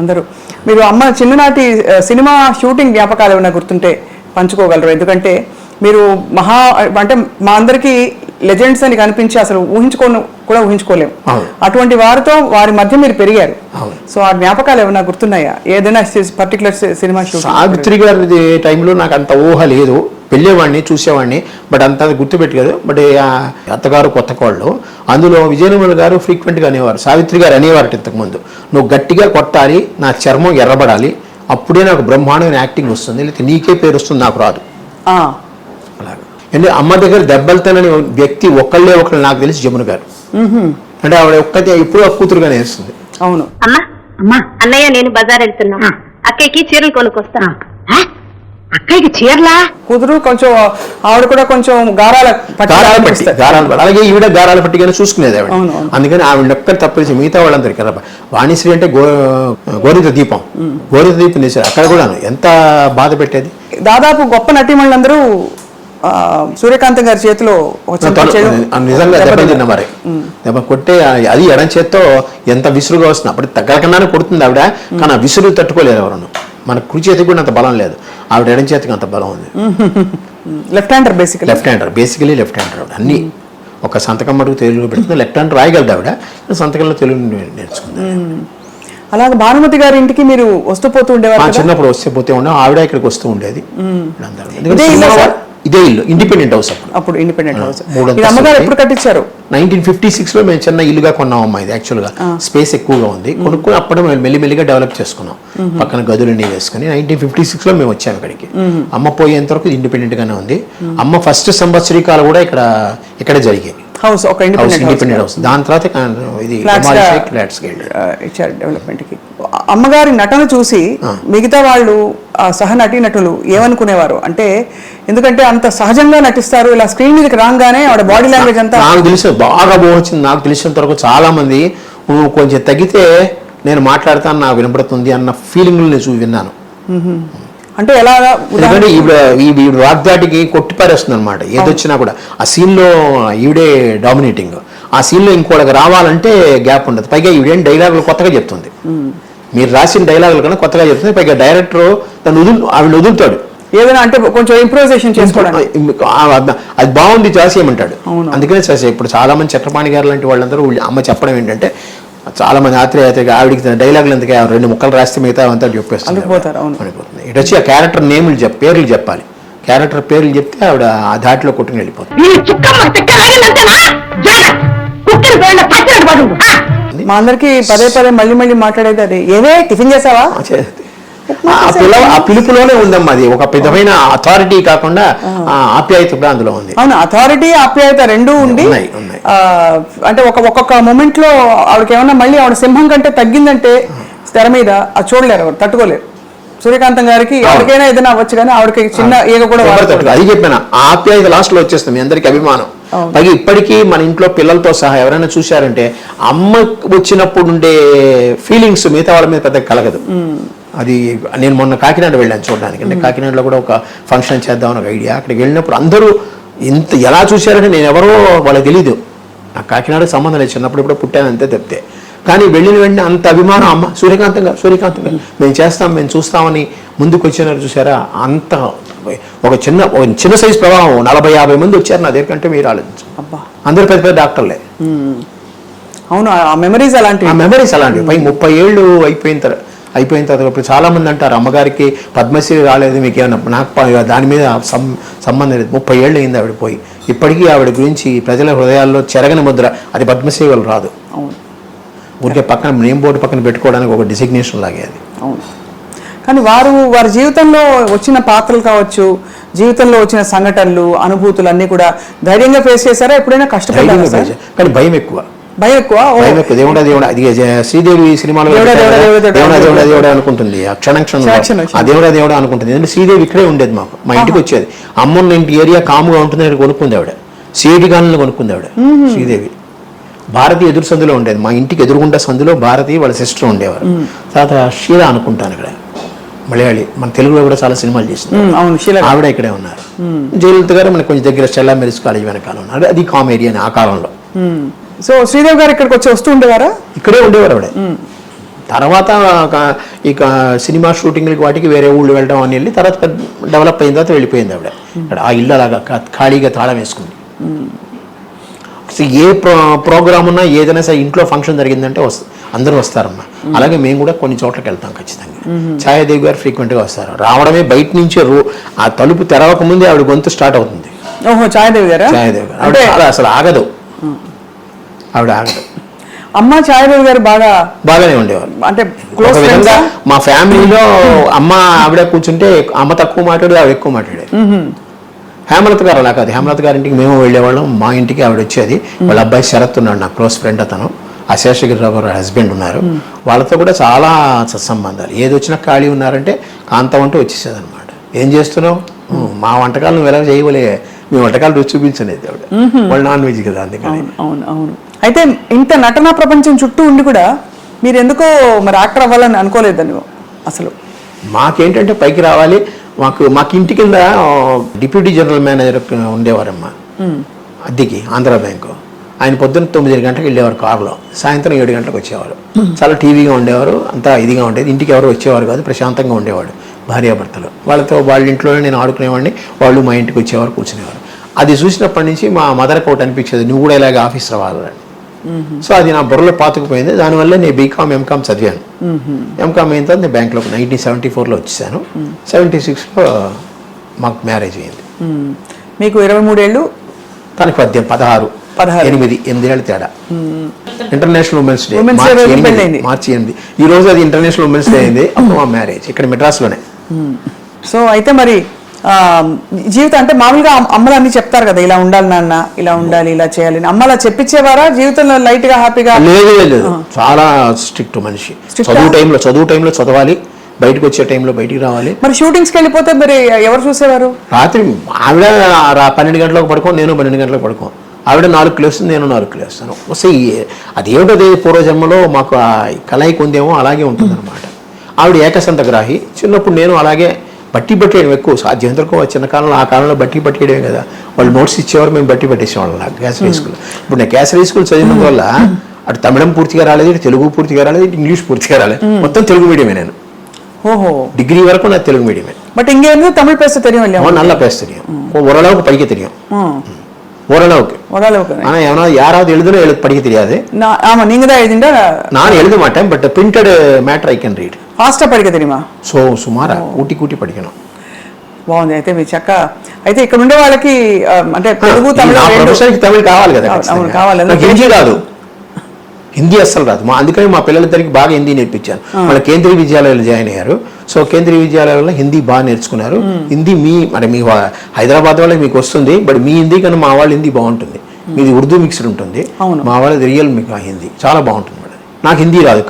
అందరూ. మీరు అమ్మ చిన్ననాటి సినిమా షూటింగ్ జ్ఞాపకాలు ఏమైనా గుర్తుంటే పంచుకోగలరు? ఎందుకంటే మీరు మహా అంటే మా అందరికీ లెజెండ్స్ అని కనిపించి అసలు ఊహించుకోను కూడా ఊహించుకోలేము. అటువంటి వారితో వారి మధ్య మీరు పెరిగారు. సో ఆ జ్ఞాపకాలు ఏమైనా గుర్తున్నాయా? ఏదైనా పర్టికులర్ సినిమా షూటింగ్ సావిత్రి గారి టైంలో నాకు అంత ఊహ లేదు. వెళ్ళేవాడిని చూసేవాడిని బట్ అంత గుర్తుపెట్టలేదు బట్ ఆ అత్తగారు కొత్త కోళ్ళు. అందులో విజయనిర్మల గారు ఫ్రీక్వెంట్గా అనేవారు సావిత్రి గారు అనేవారట ఇంతకుముందు నువ్వు గట్టిగా కొట్టాలి నా చర్మం ఎర్రబడాలి అప్పుడే నాకు బ్రహ్మాండమైన యాక్టింగ్ వస్తుంది లేకపోతే నీకే పేరు వస్తుంది నాకు రాదు. అలాగా. అంటే అమ్మ దగ్గర దెబ్బలతోనని వ్యక్తి ఒక్కళ్ళే ఒకళ్ళు నాకు తెలిసి జమున గారు. అంటే ఆవిడ ఒక్కతే ఎప్పుడూ ఆ కూతురుగానే వేస్తుంది. అవును. అమ్మా అమ్మా అన్నయ్య నేను బజార్ వెళ్తున్నాం. ఆ. అక్కయ్యకి చీరలు కొనుక్కొస్తా ఆ? అక్కయ్యకి చీరలా? కుదురు కొంచెం ఆవిడ కూడా కొంచెం గారాల పట్టి గారాల పట్టి. గారాల పట్టి. అలాగే ఈవిడ గారాల పట్టిగానే చూసుకునేది ఆవిడ. అందుకని ఆవిడ ఒక్కరు తప్పేసి మిగతా వాళ్ళందరికీ కదా. వాణిశ్రీ అంటే గో గోరిత దీపం. గోరిత దీపం చేశారు అక్కడ కూడా ఎంత బాధ పెట్టేది? దాదాపు గొప్ప నటీమణులందరూ ఆ, సూర్యకాంతం గారి చేతిలో నిజంగా దెబ్బ దెబ్బతిన్నారు. తిన్న మరి. దెబ్బ కొట్టే అది ఎడం చేత్తో ఎంత విసురుగా వస్తుంది అప్పుడు తగ్గకుండానే కొడుతుంది ఆవిడ. కానీ ఆ విసురు తట్టుకోలేదు ఎవరు మన కుడి చేతికి కూడా అంత బలం లేదు. ఆవిడ ఎడం చేతికి అంత బలం ఉంది. Left hander basically left hander basically left hander ఆవిడ. అన్ని ఒక సంతకం మటుకు తెలుగులో పెడుతుంది. లెఫ్ట్ హ్యాండ్ రాయగలదు ఆవిడ. సంతకంలో తెలుగు నేర్చుకుంది అలాగే భానుమతి గారి ఇంటికి మీరు వస్తూ పోతూ ఉండేవారు? చిన్నప్పుడు వస్తే పోతే ఉండే ఆవిడ ఇక్కడికి వస్తూ ఉండేది. ఇదే ఇల్లా ఇండిపెండెంట్ హౌస్ అప్పుడు. అప్పుడు ఇండిపెండెంట్ హౌస్ మూడు ఇది అమ్మగారు ఎప్పుడు కట్టించారు? నైన్టీన్ ఫిఫ్టీ సిక్స్లో మేము చిన్న ఇల్లుగా కొన్నాం అమ్మా ఇది యాక్చువల్గా. స్పేస్ ఎక్కువగా ఉంది. కొనుక్కుని అప్పుడు మేము మెల్లిమెల్లిగా డెవలప్ చేసుకున్నాం. పక్కన గదులన్నీ వేసుకుని నైన్టీన్ ఫిఫ్టీ సిక్స్లో మేము వచ్చాము ఇక్కడికి. అమ్మ పోయేంత వరకు ఇండిపెండెంట్ గానే ఉంది. అమ్మ ఫస్ట్ సంవత్సరీకాలు కూడా ఇక్కడ ఇక్కడే జరిగాయి హౌస్ ఒక హౌస్ ఇండిపెండెంట్ హౌస్ దాని తర్వాత ఇది ఫ్లాట్స్ ఇచ్చారు అమ్మగారి నటన చూసి మిగతా వాళ్ళు ఆ సహ నటీనటులు ఏమనుకునేవారు? అంటే ఎందుకంటే అంత సహజంగా నటిస్తారు ఇలా స్క్రీన్ మీదకి రాగానే ఆవిడ బాడీ లాంగ్వేజ్ అంతా నాకు తెలిసి బాగా బాగుంది నాకు తెలిసినంత వరకు చాలా మంది "నువ్వు కొంచెం తగ్గితే నేను మాట్లాడతాను నాకు వినపడుతుంది అన్న ఫీలింగ్ నేను చూ విన్నాను. అంటే ఎలాగా ఎందుకంటే ఈవిడ వాగ్దాటికి కొట్టిపారేస్తుంది అనమాట ఏదొచ్చినా కూడా. ఆ scene లో ఈవిడే డామినేటింగ్ ఆ scene లో ఇంకోటికి రావాలంటే గ్యాప్ ఉండదు. పైగా ఈవిడేం డైలాగులు కొత్తగా చెప్తుంది. మీరు రాసిన డైలాగులు కన్నా కొత్తగా చెప్తుంది పైగా డైరెక్టర్ తను వదులు ఆవిడ వదులుతాడు. ఏదైనా అంటే కొంచెం ఇంప్రూవైజేషన్ చేసుకోవడానికి. ఆ- అది బాగుంది చేసేయమంటాడు. అవును. అందుకనే చేసే ఇప్పుడు చాలా మంది చక్రపాణి గారు లాంటి వాళ్ళందరూ వీళ్ళ అమ్మ చెప్పడం ఏంటంటే చాలా మంది ఆత్రేయతగా ఆవిడికి డైలాగులు ఎందుకు రెండు ముక్కలు రాస్తే మిగతా అంతా చెప్పేస్తుంది. ఇటు వచ్చి ఆ క్యారెక్టర్ నేములు చెప్ పేర్లు చెప్పాలి. క్యారెక్టర్ పేర్లు చెప్తే ఆవిడ ఆ దాటిలో కొట్టుకుని వెళ్ళిపోతుంది. మా అందరికి పదే పదే మళ్ళీ మళ్ళీ మాట్లాడేది అది. ఏవే టిఫిన్ చేసావా? ఆ ఆ పిలవ ఆ పిలుపులోనే ఉందమ్మా అది. ఒక విధమైన అథారిటీ కాకుండా ఆ. ఆప్యాయత కూడా అందులో ఉంది. అవును అథారిటీ ఆప్యాయత రెండూ ఉండి అంటే ఒక ఒక్కొక్క మూమెంట్లో ఆవిడకి ఏమన్నా మళ్ళీ ఆవిడ సింహం కంటే తగ్గిందంటే తెర మీద అది చూడలేరు తట్టుకోలేరు. సూర్యకాంతం గారికి ఎవరికైనా ఏదైనా అవ్వచ్చు కానీ ఆవిడకి చిన్న ఈగ కూడా అది చెప్పాను? ఆ ఆప్యాయత లాస్ట్లో వచ్చేస్తుంది మీ అందరికి అభిమానం. పైగా ఇప్పటికీ మన ఇంట్లో పిల్లలతో సహా ఎవరైనా చూశారంటే అమ్మ వచ్చినప్పుడు ఉండే ఫీలింగ్స్ మిగతా వాళ్ళ మీద పెద్ద కలగదు. అది నేను మొన్న కాకినాడ వెళ్ళాను చూడడానికి. అంటే కాకినాడలో కూడా ఒక ఫంక్షన్ చేద్దామని ఒక ఐడియా అక్కడికి వెళ్ళినప్పుడు అందరూ ఇంత ఎలా చూశారంటే నేను ఎవరో వాళ్ళకి తెలీదు. నాకు కాకినాడకి సంబంధం లేదు. చిన్నప్పుడు ఇప్పుడు పుట్టాను అంతే తప్పితే. కానీ వెళ్ళిన వెంటనే అంత అభిమానం అమ్మ సూర్యకాంతం గారు సూర్యకాంతం గారు మేము చేస్తాం మేము చూస్తామని ముందుకు వచ్చినారు చూసారా? అంత ఒక చిన్న ఒక చిన్న సైజు ప్రభావం నలభై యాభై మంది వచ్చారు నా దగ్గర కంటే మీరు ఆలోచించు. అందరు పెద్ద పెద్ద డాక్టర్లే. అవును ఆ మెమరీస్ ఆ అలాంటివి మెమరీస్ అలాంటివి. పై ముప్పై ఏళ్ళు అయిపోయిన తర్వాత అయిపోయిన తర్వాత ఇప్పుడు చాలా మంది అంటారు అమ్మగారికి పద్మశ్రీ రాలేదు మీకు ఏమన్నా? నాకు దాని మీద సం- సంబంధం లేదు. ముప్పై ఏళ్ళు అయింది ఆవిడ పోయి. ఇప్పటికీ ఆవిడ గురించి ప్రజల హృదయాల్లో చెరగని ముద్ర అది పద్మశ్రీ వాళ్ళు రాదు. ఊరికే పక్కన నేమ్ బోర్డు పక్కన పెట్టుకోవడానికి ఒక డిసిగ్నేషన్ లాగే అది. అవును. కానీ వారు వారి జీవితంలో వచ్చిన పాత్రలు కావచ్చు జీవితంలో వచ్చిన సంఘటనలు అనుభూతులు అన్ని కూడా ధైర్యంగా ఫేస్ చేశారా? ఎప్పుడైనా కష్టపడ్డారా face- కానీ భయం ఎక్కువ. భయం ఎక్కువ? భయం ఎక్కువ. దేవుడా దేవుడా. అది శ్రీదేవి సినిమాలో దేవుడా, దేవుడా, అనుకుంటుంది. ఆ క్షణ క్షణ. ఆ దేవుడా దేవుడా అనుకుంటుంది. ఎందుకంటే శ్రీదేవి ఇక్కడే ఉండేది మాకు. మా ఇంటికి వచ్చేది. అమ్మన్న ఇంటి ఏరియా కాముగా ఉంటుంది అని కొనుక్కుంది ఆవిడ. సిఐటి కాలనీలో కొనుక్కుంది ఆవిడ శ్రీదేవి. భారతి ఎదురు సందులో ఉండేది. మా ఇంటికి ఎదురుగుండా సందులో భారతి వాళ్ళ సిస్టర్ ఉండేవారు. తర్వాత షీలా అనుకుంటాను ఇక్కడ. మలయాళి. మన తెలుగులో కూడా చాలా సినిమాలు చేసింది అవును. ఆవిడ ఇక్కడే ఉన్నారు. జయలలిత గారు మనకు కొంచెం దగ్గర స్టెల్లా మెరిస్ కాలేజ్ వెనకాల ఉన్నారు. అది కామెడీ అని ఆ కాలంలో. సో శ్రీదేవి గారు ఇక్కడికి వచ్చి వస్తూ ఉండేవారా? ఇక్కడే ఉండేవారు ఆవిడ. తర్వాత ఇక సినిమా షూటింగ్లకి వాటికి వేరే ఊళ్ళు వెళ్ళడం అని వెళ్ళి తర్వాత డెవలప్ అయిన తర్వాత వెళ్ళిపోయింది ఆవిడ. ఇక్కడ ఆ ఇల్లు అలాగా ఖాళీగా తాళం వేసుకుంది. ఏ ప్రో ప్రోగ్రామ్ ఉన్నా ఏదైనా సరే ఇంట్లో ఫంక్షన్ జరిగిందంటే వస్త అందరూ వస్తారమ్మా. అలాగే మేము కూడా కొన్ని చోట్లకి వెళ్తాం ఖచ్చితంగా. ఛాయాదేవి గారు ఫ్రీక్వెంట్గా వస్తారు. రావడమే బయట నుంచే రో ఆ తలుపు తెరవక ముందే ఆవిడ గొంతు స్టార్ట్ అవుతుంది. ఓహో ఛాయదేవి గారా? ఛాయాదేవి గారు. ఆవిడ చాలా అసలు ఆగదు. ఆవిడ ఆగదు. అమ్మ ఛాయదేవి గారు బాగా బాగానే ఉండేవారు. అంటే క్లోజ్ విధంగా మా ఫ్యామిలీలో అమ్మ ఆవిడ కూర్చుంటే అమ్మ తక్కువ మాట్లాడేది ఆవిడ ఎక్కువ మాట్లాడేది. హేమలత గారు అలా కాదు. హేమలత గారి ఇంటికి మేము వెళ్ళేవాళ్ళం. మా ఇంటికి ఆవిడ వచ్చేది. వాళ్ళ అబ్బాయి శరత్ ఉన్నాడు నా క్లోజ్ ఫ్రెండ్ అతను. ఆ శేషగిరిరావు గారు హస్బెండ్ ఉన్నారు. వాళ్ళతో కూడా చాలా సత్సంబంధాలు. ఏది వచ్చినా ఖాళీ ఉన్నారంటే కాంతం అంటూ వచ్చేసేది అనమాట ఏం చేస్తున్నావు? "ఉమ్, మా వంటకాలు నువ్వు ఎలా చేయవలే? మీ వంటకాలు రుచి చూపించలేదు ఆవిడ. వాళ్ళు నాన్ వెజ్ కదా అందుకని. అవును అవును అయితే ఇంత నటనా ప్రపంచం చుట్టూ ఉండి కూడా మీరు ఎందుకో మరి యాక్టర్ అవ్వాలని అనుకోలేదని అసలు. మాకేంటంటే పైకి రావాలి. మాకు మాకు ఇంటి కింద డిప్యూటీ జనరల్ మేనేజర్ ఉండేవారమ్మా అద్దెకి ఆంధ్ర బ్యాంకు. ఆయన పొద్దున్న తొమ్మిది గంటలకు వెళ్ళేవారు కారులో. సాయంత్రం ఏడు గంటలకు వచ్చేవారు. చాలా టీవీగా ఉండేవారు అంతా ఇదిగా ఉండేది. ఇంటికి ఎవరు వచ్చేవారు కాదు ప్రశాంతంగా ఉండేవాడు భార్యాభర్తలు. వాళ్ళతో వాళ్ళ ఇంట్లోనే నేను ఆడుకునేవాడిని వాళ్ళు మా ఇంటికి వచ్చేవారు కూర్చునేవారు. అది చూసినప్పటి నుంచి మా మదర్కి ఒకటి అనిపించేది నువ్వు కూడా ఇలాగ ఆఫీస్ రావాలని సో అది నా బుర్రలో పాతుకుపోయింది. దానివల్ల నేను బీకామ్ ఎంకామ్ చదివాను. ఎంకామ్ అయిన తర్వాత నేను బ్యాంక్లో నైన్టీన్ సెవెంటీ ఫోర్లో వచ్చేసాను. సెవెంటీ సిక్స్లో మాకు మ్యారేజ్ అయింది. మీకు ఇరవై మూడేళ్ళు? తనకి పద్దెనిమిది పదహారు. పదహారు. ఎనిమిది ఎనిమిది ఏళ్ళ తేడా. ఇంటర్నేషనల్ ఉమెన్స్ డే మార్చి ఎనిమిది, ఈ రోజు అది ఇంటర్నేషనల్ ఉమెన్స్ డే అయింది. అప్పుడు మా మ్యారేజ్. ఇక్కడ మెడ్రాస్లోనే. సో అయితే మరి జీవితం అంటే మామూలుగా అమ్- అమ్మలు అన్ని చెప్తారు కదా ఇలా ఉండాలి నాన్న ఇలా ఉండాలి ఇలా చేయాలి అని. అమ్మ అలా చెప్పించేవారా జీవితంలో లైట్గా హ్యాపీగా? లేదు లేదు, చాలా స్ట్రిక్ట్ మనిషి. చదువు? టైంలో చదువు టైంలో చదవాలి. బయటకు వచ్చే టైంలో బయటికి రావాలి. మరి షూటింగ్స్కి వెళ్ళిపోతే మరి ఎవరు చూసేవారు? రాత్రి ఆవిడ పన్నెండు గంటలకు పడుకో నేను పన్నెండు గంటలకు పడుకో. ఆవిడ నాలుగు లేస్తుంది నేను నాలుగు లేస్తాను వస్తే అదేమిటో అది పూర్వజన్మలో మాకు ఆ కలయిక ఉందేమో అలాగే ఉంటుందన్నమాట ఆవిడ ఏకసంతగ్రాహి చిన్నప్పుడు నేను అలాగే బట్టి పట్టేయడం ఎక్కువ సాధ్యంతరకు చిన్న కాలంలో ఆ కాలంలో బట్టి పట్టేయడమే కదా వాళ్ళు నోట్స్ ఇచ్చేవారు మేము బట్టి పట్టేసేవాళ్ళం నాకు కేసరీ స్కూల్ ఇప్పుడు నేను కేసరీ స్కూల్ చదివినందు వల్ల అటు తమిళం పూర్తిగా రాలేదు ఇటు తెలుగు పూర్తిగా రాలేదు ఇటు ఇంగ్లీష్ పూర్తిగా రాలేదు మొత్తం తెలుగు మీడియమే నేను ఓహో డిగ్రీ వరకు నాకు తెలుగు మీడియమే பட் இங்க இருந்து தமிழ் பேச தெரியும் இல்லையா அவன் நல்லா பேச தெரியும் ஓரளவுக்கு படிக்க தெரியும் ஓரளவுக்கு ஓரளவுக்கு ஆனா எவனா யாராவது எழுதணும் எழுத படிக்க தெரியாது நான் ஆமா நீங்க தான் எழுதிண்டா நான் எழுத மாட்டேன் but printed matter I can read ఫాస్ట్గా படிக்க தெரியுமா సో సుమారా కూటి కూటి படிக்கணும் బాగుంది అయితే మీ చక్క అయితే ఇక్కడ ఉండే వాళ్ళకి ఆ, అంటే తెలుగు ఈ తమిళ నా రెండు- ప్రొఫెసర్కి తమిళ కావాలి కదా అవును, ఖచ్చితంగా. అవును, కావాలి. నాకు హిందీ అస్సలు రాదు. మా అందుకని మా పిల్లలిద్దరికి బాగా హిందీ నేర్పించాను వాళ్ళ కేంద్రీయ విద్యాలయాలు జాయిన్ అయ్యారు. సో కేంద్రీయ విద్యాలయాల్లో హిందీ బాగా నేర్చుకున్నారు. హిందీ మీ మరి మీ హైదరాబాద్ వాళ్ళకి మీకు వస్తుంది బట్ మీ హిందీ కన్నా మా వాళ్ళ హిందీ బాగుంటుంది. మీది ఉర్దూ మిక్స్డ్ ఉంటుంది. మా వాళ్ళది రియల్ మీకు హిందీ. చాలా బాగుంటుంది నాకు హిందీ రాదు